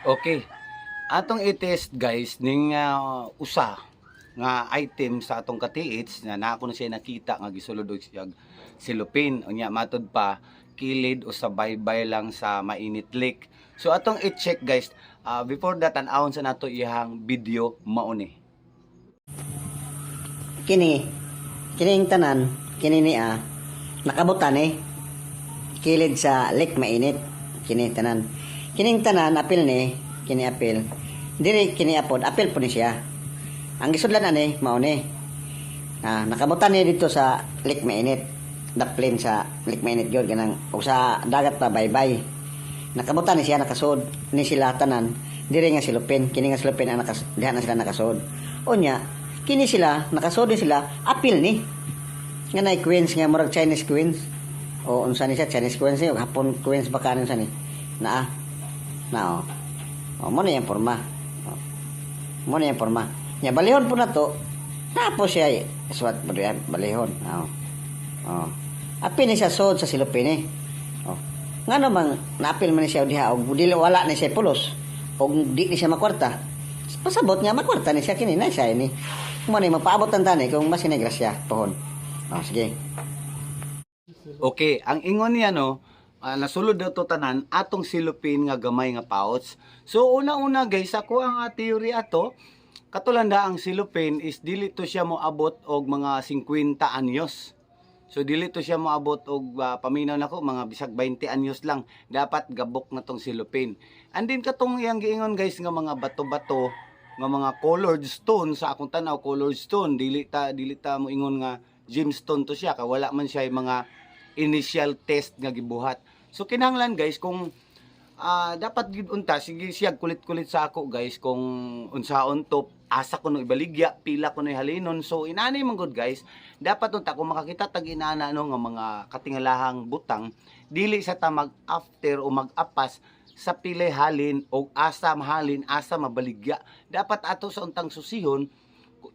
Okay. Atong i-test guys ning ah, usa nga item sa atong katiits na nako na siya nakita nga gisulod og siya silupin unya matud pa kilid o sa baybay lang sa mainit lake. So atong i-check guys ah, before that an-awon sa nato ihang video mauni. kini kining tanan kini ni a nakabutan eh kilid sa lake mainit kini tanan kining tanan apil ni kini apil. Diri kini apod apil po ni siya. Ang gisudlan ani mao ni. Ah nakabutan ni dito sa lake mainit. Daplin sa lake mainit gyud ganang o sa dagat pa baybay. Nakabutan ni siya nakasud ni sila tanan. Diri nga silupin kini nga silupin ang nakas diha na sila nakasud unya kini sila nakasud din sila apil ni. Nga nay queens nga murag Chinese queens. O unsa ni siya Chinese queens ni o hapon queens ba kanin sa ni? Na na o o mo na yung forma o, mo na yung forma nya balihon po na to. Tapos siya eh, swat ba yan balihon. O o. Apil ni siya sod sa silupin eh. O nga namang naapil man siya diha og dili wala ni siya pulos og di ni siya makwarta. Pasabot nga makwarta ni siya kini na siya ini. Mo ni mapaabot ang tani kung mas grasya pohon. Oh sige. Okay, ang ingon niya no, ah, nasulod daw to tanan atong silupin nga gamay nga pouch. So una-una guys, ako ang ah, theory ato, katulanda ang silupin is dili to siya mo abot og mga 50 anyos. So dili to siya moabot og ah, paminaw nako mga bisag 20 anyos lang. Dapat gabok na tong silupin. And then katong iyang giingon guys nga mga bato-bato nga mga colored stone sa akong tanaw colored stone dili ta dili ta mo ingon nga gemstone to siya kay wala man siya mga initial test nga gibuhat. So kinahanglan guys kung ah, dapat gid unta sige siya kulit-kulit sa ako guys kung unsaon to asa ko no ibaligya pila ko no halinon so inani man good guys dapat unta kung makakita tag inana no nga mga katingalahang butang dili sa ta mag after o mag apas sa pilay halin o asa mahalin asa mabaligya dapat ato sa untang susihon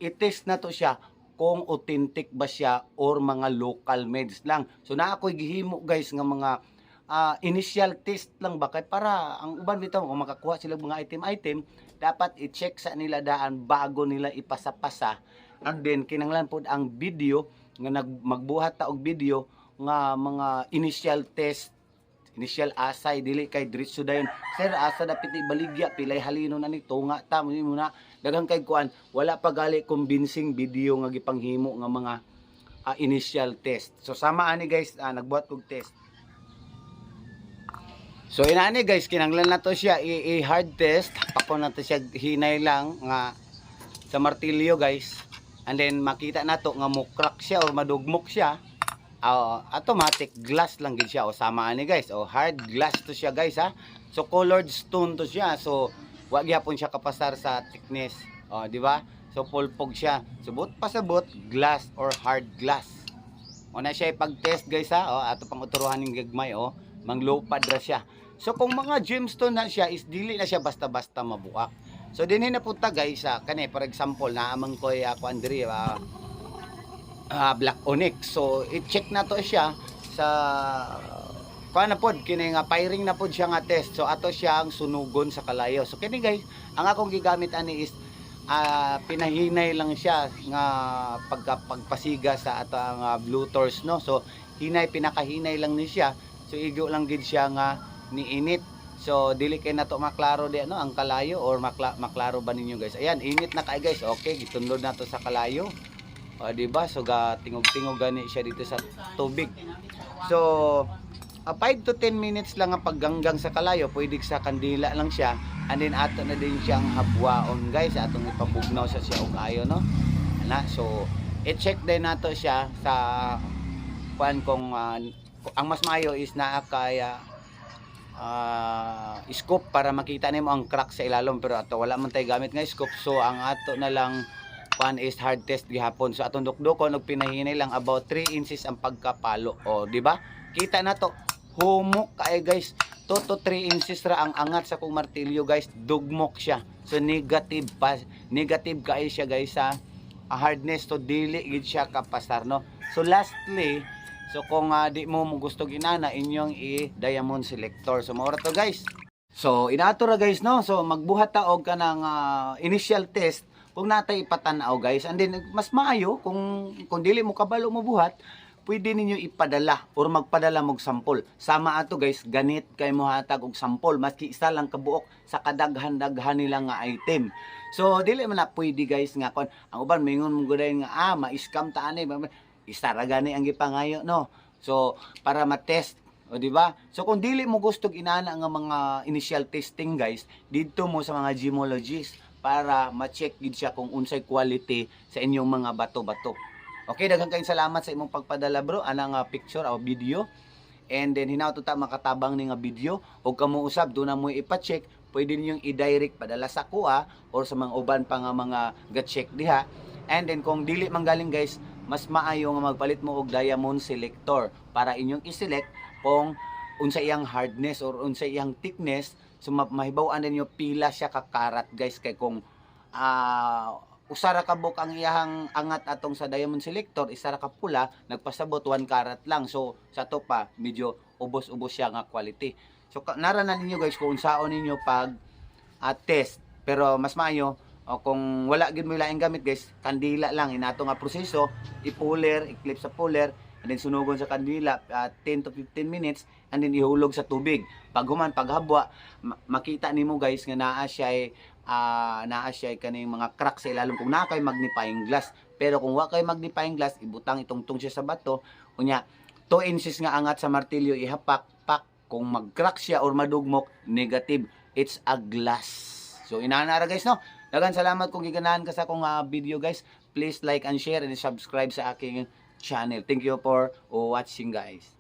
i-test na to siya kung authentic ba siya or mga local meds lang. So na ako'y gihimo guys nga mga ah, initial test lang ba? Kay para ang uban bitaw kung makakuha sila mga item-item dapat i-check sa nila daan bago nila ipasa-pasa. And then kinanglan pod ang video nga nag magbuhat ta og video nga mga initial test initial asay dili kay diretso dayon. Sir asa dapit baligya pilay halino na ni tunga ta mo na. Daghang kay kuan wala pa gali convincing video nga gipanghimo nga mga ah, initial test. So sama ani guys ah, nagbuhat og test So inani guys, kinanglan na to siya i-hard test. Pako na to siya hinay lang nga sa martilyo guys. And then makita na to nga mukrak siya or madugmok siya. Ah, automatic glass lang gid siya o sama ani guys. O hard glass to siya guys ha. So colored stone to siya. So wa gyapon siya kapasar sa thickness. O di ba? So pulpog siya. Subot pasabot glass or hard glass. O na siya ipag-test guys ha. O ato pang uturuhan ng gagmay o. Manglupad ra siya. So kung mga gemstone na siya is dili na siya basta-basta mabuak. So dinhi na punta guys sa kani for example na amang ko ya ko Andre ah, ah, black onyx. So i-check na to siya sa kuan na pod kini nga firing na pod siya nga test. So ato siya ang sunugon sa kalayo. So kini guys, ang akong gigamit ani is ah, pinahinay lang siya nga pagka pagpasiga sa ato ang ah, blue torch no. So hinay pinakahinay lang ni siya. So igo lang gid siya nga niinit. So dili kay nato maklaro di ano ang kalayo or makla, maklaro ba ninyo guys. Ayan, init na kay guys. Okay, gitundod na to sa kalayo. O di ba? So ga tingog-tingog gani siya dito sa tubig. So 5 to 10 minutes lang ang pagganggang sa kalayo, pwede sa kandila lang siya. And then ato na din siyang habwaon guys, atong ipabugnaw sa siya og ayo no. Na, so i-check din nato siya sa kuan kung ah, ang mas mayo is naa kaya ah, scope para makita nimo ang crack sa ilalom pero ato wala man tay gamit nga scope. So ang ato na lang kuan is hard test gihapon. So atong dukdukon og pinahinay lang about 3 inches ang pagkapalo. O di ba? Kita na to. Humok kay guys. 2 to 3 inches ra ang angat sa kong martilyo guys. Dugmok siya. So negative pa negative kay siya guys sa hardness. To dili gid siya kapasar no? So lastly So kung ah, di mo gusto ginana inyong i-diamond selector. So maura to guys. So, inato ra guys, no? So, magbuhat ta og ka ng ah, initial test kung natay ipatanaw guys. And then, mas maayo kung, kung dili mo kabalo mo buhat, pwede ninyo ipadala or magpadala mog sampol. Sama ato guys, ganit kay mo hatag og sampol maski isa lang kabuok sa kadaghan-daghan nila nga item. So dili man na pwede guys nga kon ang uban mingon mo guday nga ah ma-scam ta ani isa ra gani ang gipangayo no. So para ma-test o di ba? So kung dili mo gusto inana nga mga initial testing guys, dito mo sa mga gemologists para ma-check gid siya kung unsay quality sa inyong mga bato-bato. Okay, daghang kayong salamat sa imong pagpadala bro anang nga picture o video. And then hinaw ta makatabang ni nga video o kamo usab do na mo ipa-check, pwede ninyong i-direct padala sa kuha or sa mga uban pa nga mga ga-check diha. And then kung dili manggaling guys, mas maayo nga magpalit mo og diamond selector para inyong i-select kung unsa iyang hardness or unsa iyang thickness. So ma- mahibaw-an ninyo pila siya ka karat guys. Kay kung ah usara ka buk ang iyang angat atong sa diamond selector isara ka pula nagpasabot 1 karat lang. So sa to pa medyo ubos-ubos siya nga quality. So naranan ninyo guys kung saon ninyo pag ah, test. Pero mas maayo o kung wala gid mo laing gamit guys kandila lang. Inato nga proseso ipuler i-clip sa puller and then sunugon sa kandila ah, 10 to 15 minutes and then ihulog sa tubig. Pag human paghabwa ma- makita nimo guys nga naa siya ay ah naa siya ay kaning mga crack sa ilalim. Kung naa kay magnifying glass. Pero kung wa kay magnifying glass ibutang itungtong siya sa bato. Unya 2 inches nga angat sa martilyo ihapak pak kung mag-crack siya or madugmok negative. It's a glass. So inaanara guys no dagan salamat kung giganahan ka sa akong ah, video guys. Please like and share and subscribe sa aking channel. Thank you for watching guys